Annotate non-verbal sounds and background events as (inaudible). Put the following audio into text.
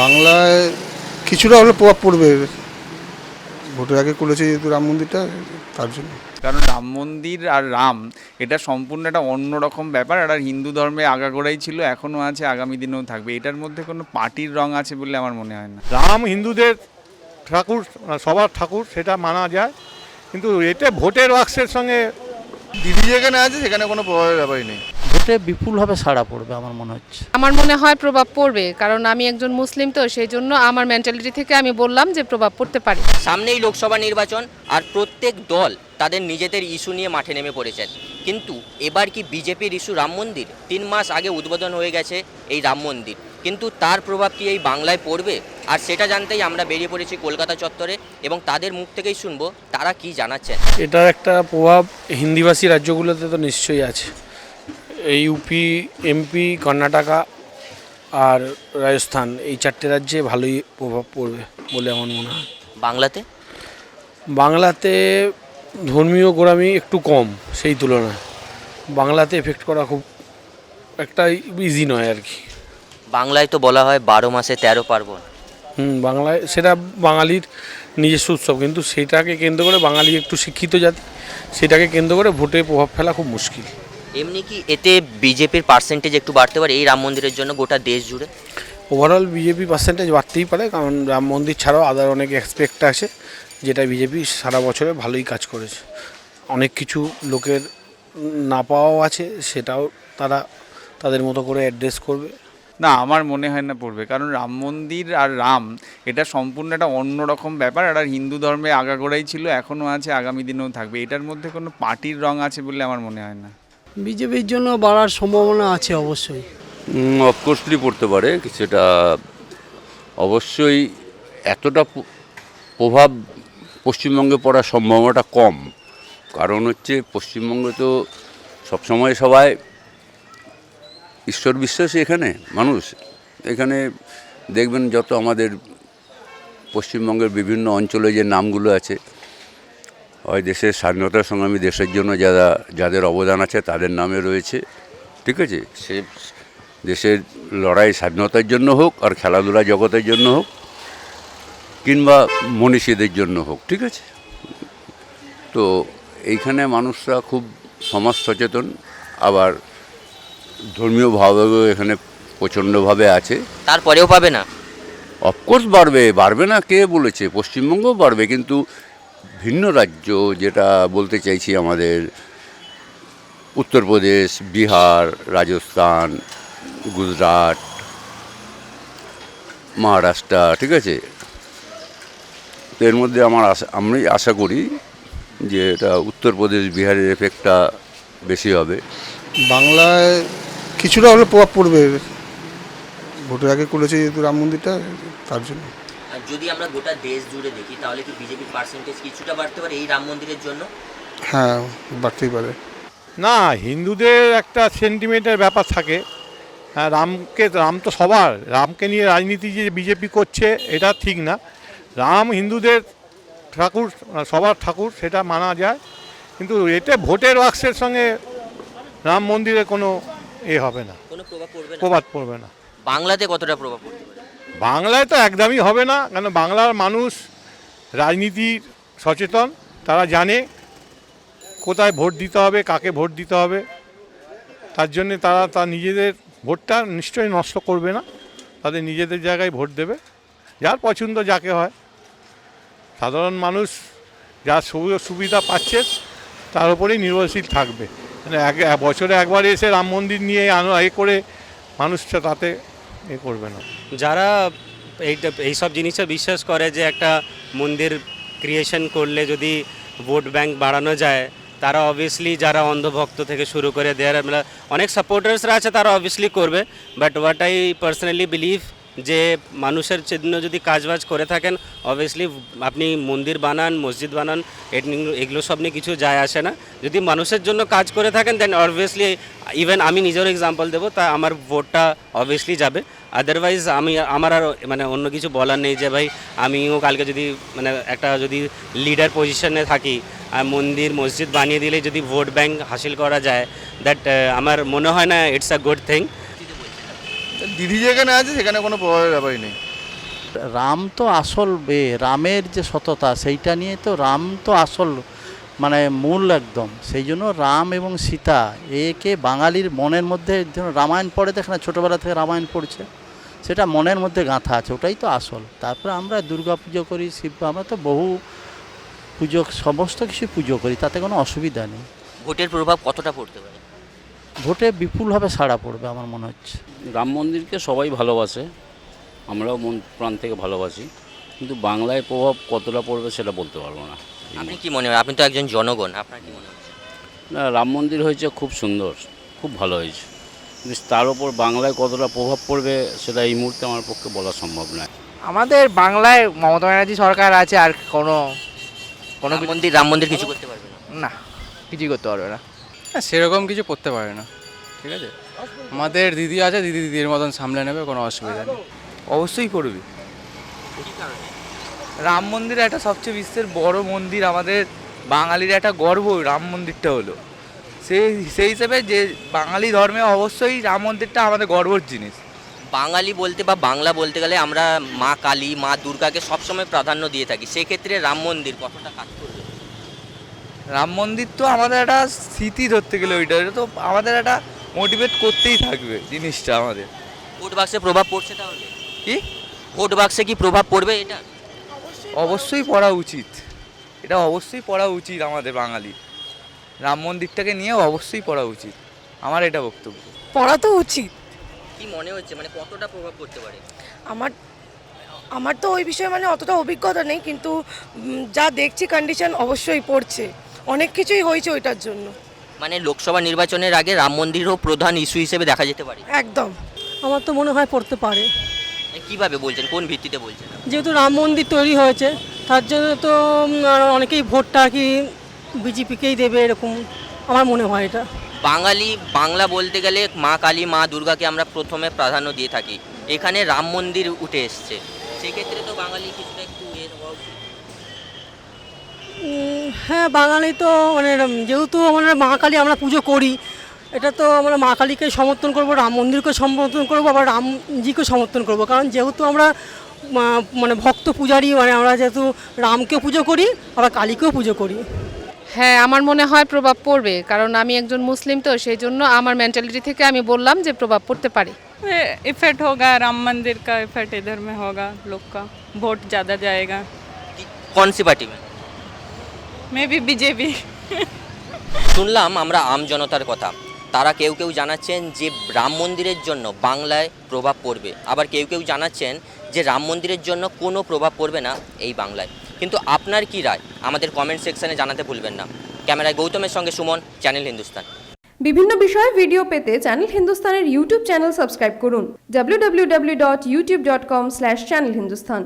বাংলায় কিছুটা হলে প্রভাব পড়বে। ভোটের আগে করেছে যেহেতু রাম মন্দিরটা তার জন্য। কারণ রাম মন্দির আর রাম এটা সম্পূর্ণ একটা অন্যরকম ব্যাপার। এটা হিন্দু ধর্মে আগাগোড়াই ছিল এখনও আছে আগামী দিনেও থাকবে। এটার মধ্যে কোনো পার্টির রং আছে বলে আমার মনে হয় না। রাম হিন্দুদের ঠাকুর সবার ঠাকুর সেটা মানা যায়। কিন্তু এতে ভোটের বাক্সের সঙ্গে দিদি যেখানে আছে সেখানে কোনো প্রভাবের ব্যাপারই নেই। ভোটে বিপুলভাবে সাড়া পড়বে আমার মনে হচ্ছে। আমার মনে হয় প্রভাব পড়বে কারণ আমি একজন মুসলিম তো সেই জন্য আমার মেন্টালিটি থেকে আমি বললাম যে প্রভাব পড়তে পারে। সামনেই লোকসভা নির্বাচন আর প্রত্যেক দল তাদের নিজেদের ইস্যু নিয়ে মাঠে নেমে পড়েছেন কিন্তু এবার কি বিজেপির ইস্যু রাম মন্দির? তিন মাস আগে উদ্বোধন হয়ে গেছে এই রাম মন্দির। কিন্তু তার প্রভাব কি এই বাংলায় পড়বে? আর সেটা জানতেই আমরা বেরিয়ে পড়েছি কলকাতা চত্বরে এবং তাদের মুখ থেকেই শুনব তারা কি জানাচ্ছেন। এটার একটা প্রভাব হিন্দিভাষী রাজ্যগুলোতে তো নিশ্চয়ই আছে। ইউপি এমপি কর্ণাটকা আর রাজস্থান এই চারটে রাজ্যে ভালোই প্রভাব পড়বে বলে আমার মনে হয়। বাংলাতে? বাংলাতে ধর্মীয় গোড়ামি একটু কম সেই তুলনায়। বাংলাতে এফেক্ট করা খুব একটা ইজি নয় আর কি। বাংলায় তো বলা হয় বারো মাসে তেরো পার্বণ। হুম বাংলায় সেটা বাঙালির নিজস্ব উৎসব কিন্তু সেটাকে কেন্দ্র করে বাঙালি একটু শিক্ষিত জাতি সেটাকে কেন্দ্র করে ভোটে প্রভাব ফেলা খুব মুশকিল। এমনি কি এতে বিজেপির পার্সেন্টেজ একটু বাড়তে পারে? এই রাম মন্দিরের জন্য গোটা দেশ জুড়ে? ওভারঅল বিজেপি পার্সেন্টেজ বাড়তেই পারে কারণ রাম মন্দির ছাড়াও আদার অনেক এক্সপেক্ট আছে যেটা বিজেপি সারা বছরে ভালোই কাজ করেছে। অনেক কিছু লোকের না পাওয়াও আছে সেটাও তারা তাদের মতো করে অ্যাড্রেস করবে। না আমার মনে হয় না পড়বে কারণ রাম মন্দির আর রাম এটা সম্পূর্ণ একটা অন্যরকম ব্যাপার এটা হিন্দু ধর্মে আগাগোড়াই ছিল এখনও আছে আগামী দিনেও থাকবে। এটার মধ্যে কোনো পার্টির রং আছে বলে আমার মনে হয় না। বিজেপির জন্য বাড়ার সম্ভাবনা আছে অবশ্যই। অফকোর্সলি পড়তে পারে, সেটা অবশ্যই এতটা প্রভাব পশ্চিমবঙ্গে পড়ার সম্ভাবনাটা কম। কারণ হচ্ছে পশ্চিমবঙ্গে তো সবসময় সবাই ঈশ্বর বিশ্বাসী এখানে, মানুষ। এখানে দেখবেন যত আমাদের পশ্চিমবঙ্গের বিভিন্ন অঞ্চলে যে নামগুলো আছে হয় দেশের স্বাধীনতা সংগ্রামী দেশের জন্য যারা যাদের অবদান আছে তাদের নামে রয়েছে। ঠিক আছে? সে দেশের লড়াই স্বাধীনতার জন্য হোক আর খেলাধুলা জগতের জন্য হোক কিংবা মনীষীদের জন্য হোক ঠিক আছে? তো এইখানে মানুষরা খুব সমাজ সচেতন আবার ধর্মীয় ভাবেও এখানে প্রচণ্ডভাবে আছে। তারপরেও পাবে না? অফকোর্স বাড়বে বাড়বে না কে বলেছে? পশ্চিমবঙ্গও বাড়বে কিন্তু ভিন্ন রাজ্য যেটা বলতে চাইছি আমাদের উত্তরপ্রদেশ, বিহার, রাজস্থান, গুজরাট, মহারাষ্ট্র, ঠিক আছে? তো এর মধ্যে আমার আশা, আমি আশা করি যে এটা উত্তরপ্রদেশ, বিহারের এফেক্টটা বেশি হবে। বাংলায় কিছুটা হলে প্রভাব পড়বে। ভোটের আগে করেছে যেহেতু রাম মন্দিরটা, তার জন্য। যদি আমরা গোটা দেশ জুড়ে দেখি তাহলে কি বিজেপির পার্সেন্টেজ কিছুটা বাড়তে পারে এই রাম মন্দিরের জন্য? হ্যাঁ বাড়তেই পারে। না হিন্দুদের একটা সেন্টিমেন্টের ব্যাপার থাকে। হ্যাঁ রামকে রাম তো সবার। রামকে নিয়ে রাজনীতি যে বিজেপি করছে এটা ঠিক না। রাম হিন্দুদের ঠাকুর সবার ঠাকুর সেটা মানা যায়। কিন্তু এতে ভোটের বাক্সের সঙ্গে রাম মন্দিরে কোনো এ হবে না। কোনো প্রভাব পড়বে না। প্রবাদ পড়বে না। বাংলাতে কতটা প্রভাব পারে বাংলায় তো একদমই হবে না, কেন বাংলার মানুষ রাজনীতির সচেতন, তারা জানে কোথায় ভোট দিতে হবে, কাকে ভোট দিতে হবে। তার জন্য তারা তার নিজেদের ভোটটা নিশ্চয়ই নষ্ট করবে না, তাদের নিজেদের জায়গায় ভোট দেবে, যার পছন্দ যাকে হয়। সাধারণ মানুষ যা সুবিধা সুবিধা পাচ্ছে, তার উপরেই নির্ভরশীল থাকবে। এক বছরে একবার এসে রাম মন্দির নিয়ে আনো, এ করে মানুষটা তাতে করবে না। যারা এইটা, এইসব জিনিসে বিশ্বাস করে যে একটা মন্দির ক্রিয়েশন করলে যদি ভোট ব্যাংক বাড়ানো যায়, তারা অবভিয়াসলি যারা অন্ধভক্ত থেকে শুরু করে দেয়ার অনেক সাপোর্টার্সরা আছে তারা অবভিয়াসলি করবে but what I personally believe যে মানুষের জন্য যদি কাজবাজ করে থাকেন অবভিয়াসলি আপনি মন্দির বানান, মসজিদ বানান এগুলো সব নিয়ে কিছু যায় আসে না। যদি মানুষের জন্য কাজ করে থাকেন দেন অবভিয়াসলি ইভেন আমি নিজের এক্সাম্পল দেবো, তা আমার ভোটটা অবভিয়াসলি যাবে। আদারওয়াইজ আমি আমার আর মানে অন্য কিছু বলার নেই যে ভাই আমিও কালকে যদি মানে একটা যদি লিডার পজিশনে থাকি আর মন্দির মসজিদ বানিয়ে দিলে যদি ভোট ব্যাংক হাসিল করা যায় দ্যাট আমার মনে হয় না ইটস আ গুড থিং দিদি যেখানে আছে সেখানে কোনো প্রভাবের ব্যাপারই নেই। রাম তো আসল রামের যে সততা সেইটা নিয়ে তো রাম তো আসল মানে মূল একদম। সেই জন্য রাম এবং সীতা একে বাঙালির মনের মধ্যে যেন রামায়ণ পড়ে দেখে না ছোটোবেলা থেকে রামায়ণ পড়ছে সেটা মনের মধ্যে গাঁথা আছে ওটাই তো আসল। তারপরে আমরা দুর্গা পুজো করি শিব আমরা তো বহু পুজো সমস্ত কিছু পুজো করি তাতে কোনো অসুবিধা নেই। ভোটের প্রভাব কতটা পড়তে পারে? ভোটে বিপুলভাবে সাড়া পড়বে আমার মনে হচ্ছে। রাম মন্দিরকে সবাই ভালোবাসে আমরাও মন প্রাণ থেকে ভালোবাসি কিন্তু বাংলায় প্রভাব কতটা পড়বে সেটা বলতে পারব না। আপনি কি মনে হয়? আপনি তো একজন জনগণ আপনার কি মনে হচ্ছে? না রাম মন্দির হয়েছে খুব সুন্দর খুব ভালো হয়েছে। কিন্তু তার ওপর বাংলায় কতটা প্রভাব পড়বে সেটা এই মুহূর্তে আমার পক্ষে বলা সম্ভব নয়। আমাদের বাংলায় মমতা ব্যানার্জি সরকার আছে আর কোনো কোনো মন্দির রাম মন্দির কিছু করতে পারবে না? না কিছুই করতে পারবে না। হ্যাঁ সেরকম কিছু করতে পারে না ঠিক আছে? আমাদের দিদি আছে দিদি দিদির মতন সামলে নেবে কোনো অসুবিধা নেই। অবশ্যই করবে। রাম মন্দির একটা সবচেয়ে বিশ্বের বড় মন্দির আমাদের বাঙালির একটা গর্ব রাম মন্দিরটা হলো। সেই সেই হিসেবে যে বাঙালি ধর্মে অবশ্যই রাম মন্দিরটা আমাদের গর্বর জিনিস। বাঙালি বলতে বা বাংলা বলতে গেলে আমরা মা কালী মা দুর্গাকে সবসময় প্রাধান্য দিয়ে থাকি। সেক্ষেত্রে রাম মন্দির কতটা কাজ করবে? রাম মন্দির তো আমাদের একটা স্মৃতি ধরতে গেলে ওইটা এটা তো আমাদের একটা মোটিভেট করতেই থাকবে জিনিসটা আমাদের। ভোট বাক্সে প্রভাব পড়ছে তাহলে? কি? ভোট বাক্সে কি প্রভাব পড়বে এটা? অবশ্যই পড়া উচিত। এটা অবশ্যই পড়া উচিত আমাদের বাঙালি। রাম মন্দিরটাকে নিয়ে অবশ্যই পড়া উচিত। আমার এটা বক্তব্য। পড়া তো উচিত। কি মনে হচ্ছে? মানে কতটা প্রভাব পড়তে পারে? আমার আমার তো ওই বিষয়ে মানে অতটা অভিজ্ঞতা নেই কিন্তু যা দেখছি কন্ডিশন অবশ্যই পড়ছে। অনেক কিছুই হয়েছে ওইটার জন্য। মানে লোকসভা নির্বাচনের আগে রাম মন্দিরও প্রধান ইস্যু হিসেবে দেখা যেতে পারে। একদম। আমার তো মনে হয় পড়তে পারে। কীভাবে বলছেন? কোন ভিত্তিতে বলছেন? যেহেতু রাম মন্দির তৈরি হয়েছে তার জন্য তো অনেকেই ভোটটা আর কি বিজেপিকেই দেবে এরকম আমার মনে হয় এটা। বাঙালি বাংলা বলতে গেলে মা কালী মা দুর্গাকে আমরা প্রথমে প্রাধান্য দিয়ে থাকি। এখানে রাম মন্দির উঠে এসছে। সেক্ষেত্রে তো বাঙালি কিছুটা একটু হ্যাঁ বাঙালি তো মানে যেহেতু আমরা মা কালী আমরা পুজো করি এটা তো আমরা মা কালীকে সমর্থন করব রাম মন্দিরকে সমর্থন করব আবার রামজিকে সমর্থন করব কারণ যেহেতু আমরা মা- মানে ভক্ত পূজারি মানে আমরা যেহেতু রামকে পুজো করি আবার কালীকেও পুজো করি হ্যাঁ আমার মনে হয় প্রভাব পড়বে কারণ আমি একজন মুসলিম তো সেই জন্য আমার মেন্টালিটি থেকে আমি বললাম যে প্রভাব পড়তে পারে इफेक्ट होगा राम मंदिर का इफेक्ट इधर में होगा लोग का वोट ज़्यादा जाएगा কি- কোন সি পার্টি में मे (laughs) बी बीजेपी শুনলাম আমরা আম জনতার কথা তারা কেউ কেউ জানাচ্ছেন যে রাম মন্দিরের জন্য বাংলায় প্রভাব পড়বে। আবার কেউ কেউ জানাচ্ছেন যে রাম মন্দিরের জন্য কোনো প্রভাব পড়বে না এই বাংলায়। কিন্তু আপনার কি রায়? আমাদের কমেন্ট সেকশনে জানাতে ভুলবেন না। ক্যামেরায় গৌতমের সঙ্গে সুমন, চ্যানেল হিন্দুস্তান। বিভিন্ন বিষয়ে ভিডিও পেতে চ্যানেল হিন্দুস্তানের ইউটিউব চ্যানেল সাবস্ক্রাইব করুন। www.youtube.com/channelhindustan